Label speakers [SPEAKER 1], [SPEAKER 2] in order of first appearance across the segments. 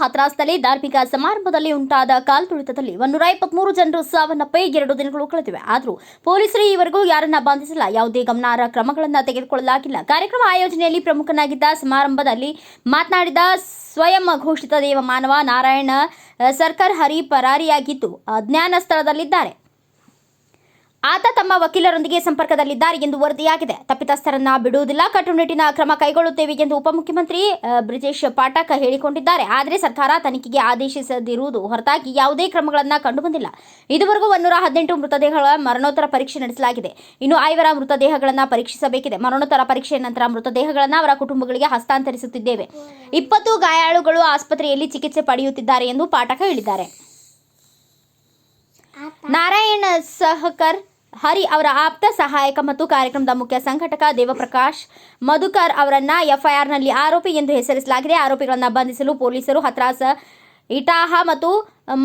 [SPEAKER 1] ಹತ್ರಾಸ್ನಲ್ಲಿ ಧಾರ್ಮಿಕ ಸಮಾರಂಭದಲ್ಲಿ ಉಂಟಾದ ಕಾಲ್ತುಳಿತದಲ್ಲಿ ಒಂದೂರ ಇಪ್ಪತ್ಮೂರು ಜನರು ಸಾವನ್ನಪ್ಪಿ ಎರಡು ದಿನಗಳು ಕಳೆದಿವೆ. ಆದರೂ ಪೊಲೀಸರು ಈವರೆಗೂ ಯಾರನ್ನ ಬಂಧಿಸಿಲ್ಲ. ಯಾವುದೇ ಗಮನಾರ್ಹ ಕ್ರಮಗಳನ್ನು ತೆಗೆದುಕೊಳ್ಳಲಾಗಿಲ್ಲ. ಕಾರ್ಯಕ್ರಮ ಆಯೋಜನೆಯಲ್ಲಿ ಪ್ರಮುಖನಾಗಿದ್ದ ಸಮಾರಂಭದಲ್ಲಿ ಮಾತನಾಡಿದ ಸ್ವಯಂ ಘೋಷಿತ ದೇವಮಾನವ ನಾರಾಯಣ ಸರ್ಕಾರ್ ಸರ್ಕರ್ ಹರಿ ಪರಾರಿಯಾಗಿದ್ದು ಅಜ್ಞಾನ ಸ್ಥಳದಲ್ಲಿದ್ದಾರೆ. ಆತ ತಮ್ಮ ವಕೀಲರೊಂದಿಗೆ ಸಂಪರ್ಕದಲ್ಲಿದ್ದಾರೆ ಎಂದು ವರದಿಯಾಗಿದೆ. ತಪ್ಪಿತಸ್ಥರನ್ನ ಬಿಡುವುದಿಲ್ಲ, ಕಟ್ಟುನಿಟ್ಟಿನ ಕ್ರಮ ಕೈಗೊಳ್ಳುತ್ತೇವೆ ಎಂದು ಉಪಮುಖ್ಯಮಂತ್ರಿ ಬ್ರಿಜೇಶ್ ಪಾಠಕ್ ಹೇಳಿಕೊಂಡಿದ್ದಾರೆ. ಆದರೆ ಸರ್ಕಾರ ತನಿಖೆಗೆ ಆದೇಶಿಸದಿರುವುದು ಹೊರತಾಗಿ ಯಾವುದೇ ಕ್ರಮಗಳನ್ನು ಕಂಡುಬಂದಿಲ್ಲ. ಇದುವರೆಗೂ ಒನ್ನೂರ ಹದಿನೆಂಟು ಮೃತದೇಹಗಳ ಮರಣೋತ್ತರ ಪರೀಕ್ಷೆ ನಡೆಸಲಾಗಿದೆ. ಇನ್ನು ಐವರ ಮೃತದೇಹಗಳನ್ನು ಪರೀಕ್ಷಿಸಬೇಕಿದೆ. ಮರಣೋತ್ತರ ಪರೀಕ್ಷೆಯ ನಂತರ ಮೃತದೇಹಗಳನ್ನು ಅವರ ಕುಟುಂಬಗಳಿಗೆ ಹಸ್ತಾಂತರಿಸುತ್ತಿದ್ದೇವೆ. ಇಪ್ಪತ್ತು ಗಾಯಾಳುಗಳು ಆಸ್ಪತ್ರೆಯಲ್ಲಿ ಚಿಕಿತ್ಸೆ ಪಡೆಯುತ್ತಿದ್ದಾರೆ ಎಂದು ಪಾಠಕ ಹೇಳಿದ್ದಾರೆ. ನಾರಾಯಣ ಸಹಕರ್ ಹರಿ ಅವರ ಆಪ್ತ ಸಹಾಯಕ ಮತ್ತು ಕಾರ್ಯಕ್ರಮದ ಮುಖ್ಯ ಸಂಘಟಕ ದೇವಪ್ರಕಾಶ್, ಮಧುಕರ್ ಅವರನ್ನ ಎಫ್ಐಆರ್ನಲ್ಲಿ ಆರೋಪಿ ಎಂದು ಹೆಸರಿಸಲಾಗಿದೆ. ಆರೋಪಿಗಳನ್ನು ಬಂಧಿಸಲು ಪೊಲೀಸರು ಹತ್ರಾಸ ಇಟಾಹ ಮತ್ತು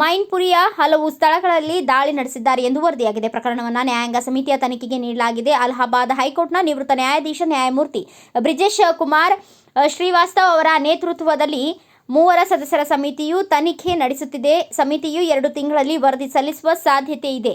[SPEAKER 1] ಮೈನ್ಪುರಿಯ ಹಲವು ಸ್ಥಳಗಳಲ್ಲಿ ದಾಳಿ ನಡೆಸಿದ್ದಾರೆ ಎಂದು ವರದಿಯಾಗಿದೆ. ಪ್ರಕರಣವನ್ನು ನ್ಯಾಯಾಂಗ ಸಮಿತಿಯ ತನಿಖೆಗೆ ನೀಡಲಾಗಿದೆ. ಅಲಹಾಬಾದ್ ಹೈಕೋರ್ಟ್ನ ನಿವೃತ್ತ ನ್ಯಾಯಾಧೀಶ ನ್ಯಾಯಮೂರ್ತಿ ಬ್ರಿಜೇಶ್ ಕುಮಾರ್ ಶ್ರೀವಾಸ್ತವ್ ಅವರ ನೇತೃತ್ವದಲ್ಲಿ ಮೂವರ ಸದಸ್ಯರ ಸಮಿತಿಯು ತನಿಖೆ ನಡೆಸುತ್ತಿದೆ. ಸಮಿತಿಯು ಎರಡು ತಿಂಗಳಲ್ಲಿ ವರದಿ ಸಲ್ಲಿಸುವ ಸಾಧ್ಯತೆ ಇದೆ.